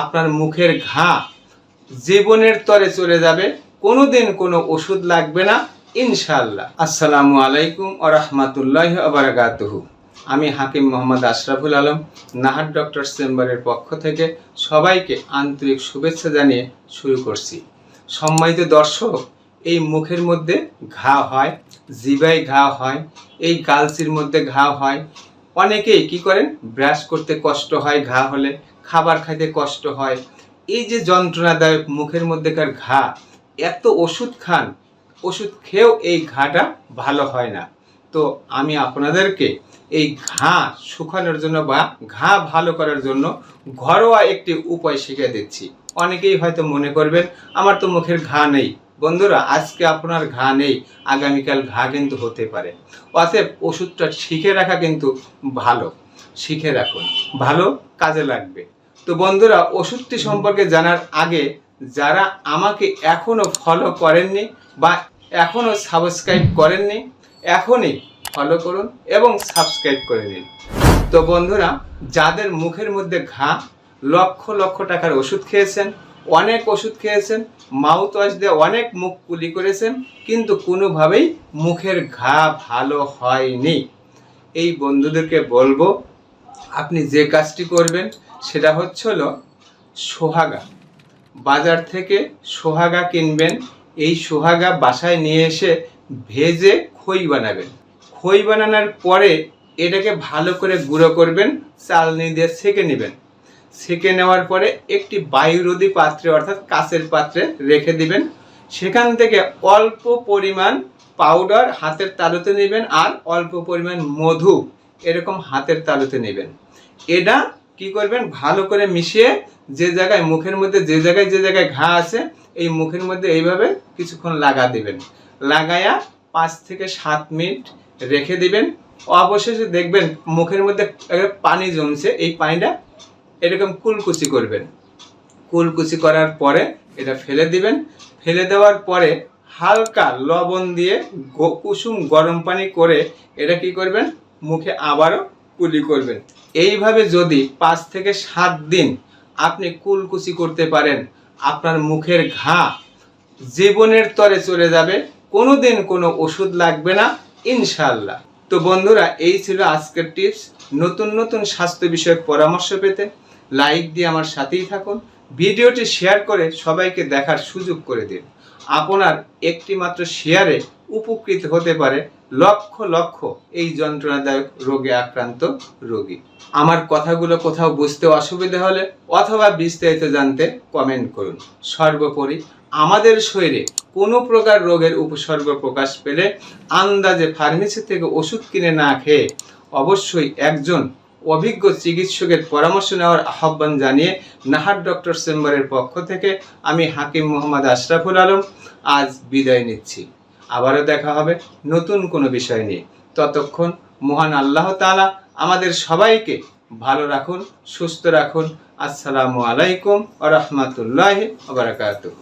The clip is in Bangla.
আপনার মুখের ঘা জীবনের তরে চলে যাবে, কোনোদিন কোনো ওষুধ লাগবে না ইনশাল্লাহ আসসালামু আলাইকুম ও রহমতুল্লাহ আবরাকাতুহু আমি হাকিম মোহাম্মদ আশরাফুল আলম, নাহার ডক্টর চেম্বারের পক্ষ থেকে সবাইকে আন্তরিক শুভেচ্ছা জানিয়ে শুরু করছি। সম্মানিত দর্শক, এই মুখের মধ্যে ঘা হয় জিবাই ঘা হয়, এই গালসির মধ্যে ঘা হয় অনেকেই কি করেন? ব্রাশ করতে কষ্ট হয়, ঘা হলে, খাবার খাইতে কষ্ট হয়। এই যে যন্ত্রণাদায়ক মুখের মধ্যেকার ঘা, এত ওষুধ খান, ওষুধ খেয়েও এই ঘাটা ভালো হয় না। তো আমি আপনাদেরকে এই ঘা শুকানোর জন্য বা ঘা ভালো করার জন্য ঘরোয়া একটি উপায় শিখে দিচ্ছি। অনেকেই হয়তো মনে করবেন, আমার তো মুখের ঘা নেই। বন্ধুরা, আজকে আপনার ঘা নেই, আগামীকাল ঘা কিন্তু হতে পারে। অতএব ওষুধটা শিখে রাখা কিন্তু ভালো। শিখে রাখুন। ভালো কাজে লাগবে। তো বন্ধুরা, ওষুধটি সম্পর্কে জানার আগে যারা আমাকে এখনও ফলো করেননি বা এখনও সাবস্ক্রাইব করেননি, এখনই ফলো করুন এবং সাবস্ক্রাইব করে নিন। তো বন্ধুরা, যাদের মুখের মধ্যে ঘা লক্ষ লক্ষ টাকার ওষুধ খেয়েছেন অনেক ওষুধ খেয়েছেন মাউথ ওয়াশ দিয়ে অনেক মুখ কুলি করেছেন, কিন্তু কোনোভাবেই মুখের ঘা ভালো হয়নি। এই বন্ধুদেরকে বলব, আপনি যে কাজটি করবেন, সেটা হচ্ছে হলো সোহাগা। বাজার থেকে সোহাগা কিনবেন, এই সোহাগা বাসায় নিয়ে এসে ভেজে খই বানাবেন। খই বানানোর পরে এটাকে ভালো করে গুঁড়ো করবেন, চালনি দিয়ে সেকে নেবেন। সেকে নেওয়ার পরে একটি বায়ুরোধী পাত্রে, অর্থাৎ কাঁচের পাত্রে রেখে দিবেন। সেখান থেকে অল্প পরিমাণ পাউডার হাতের তালুতে নেবেন আর অল্প পরিমাণ মধু এরকম হাতের তালুতে নেবেন। এটা কি করবেন? ভালো করে মিশিয়ে যে জায়গায়, মুখের মধ্যে যে জায়গায় যে জায়গায় ঘা আছে, এই মুখের মধ্যে এইভাবে কিছুক্ষণ লাগা দিবেন। লাগায়া পাঁচ থেকে সাত মিনিট রেখে দিবেন। অবশেষে দেখবেন মুখের মধ্যে পানি জমছে, এই পানিটা এরকম কুলকুচি করবেন। কুলকুচি করার পরে এটা ফেলে দিবেন। ফেলে দেওয়ার পরে হালকা লবণ দিয়ে কুসুম গরম পানি করে এটা কি করবেন? মুখে আবারও কুলি করবেন। এইভাবে যদি পাঁচ থেকে সাত দিন আপনি কুলকুচি করতে পারেন, আপনার মুখের ঘা জীবনের তরে চলে যাবে। কোনোদিন কোনো ওষুধ লাগবে না ইনশাল্লাহ তো বন্ধুরা, এই ছিল আজকের টিপস। নতুন নতুন স্বাস্থ্য বিষয়ক পরামর্শ পেতে লাইক দিয়ে আমার সাথেই থাকুন। ভিডিওটি শেয়ার করে সবাইকে দেখার সুযোগ করে দিন। আপনার একটি মাত্র শেয়ারে উপকৃত হতে পারে লক্ষ লক্ষ এই যন্ত্রণাদায়ক রোগে আক্রান্ত রোগী। আমার কথাগুলো কোথাও বুঝতে অসুবিধা হলে অথবা বিস্তারিত জানতে কমেন্ট করুন। সর্বোপরি আমাদের শরীরে কোনো প্রকার রোগের উপসর্গ প্রকাশ পেলে আন্দাজে ফার্মেসি থেকে ওষুধ কিনে না খেয়ে অবশ্যই একজন অভিজ্ঞ চিকিৎসকের পরামর্শ নেওয়ার আহ্বান জানিয়ে নাহার ডক্টর চেম্বারের পক্ষ থেকে আমি হাকিম মোহাম্মদ আশরাফুল আলম আজ বিদায় নিচ্ছি। আবারও দেখা হবে নতুন কোনো বিষয় নিয়ে। ততক্ষণ মহান আল্লাহ তাআলা আমাদের সবাইকে ভালো রাখুন, সুস্থ রাখুন। আসসালামু আলাইকুম আ রহমতুল্লাহ বারাকাতুহ।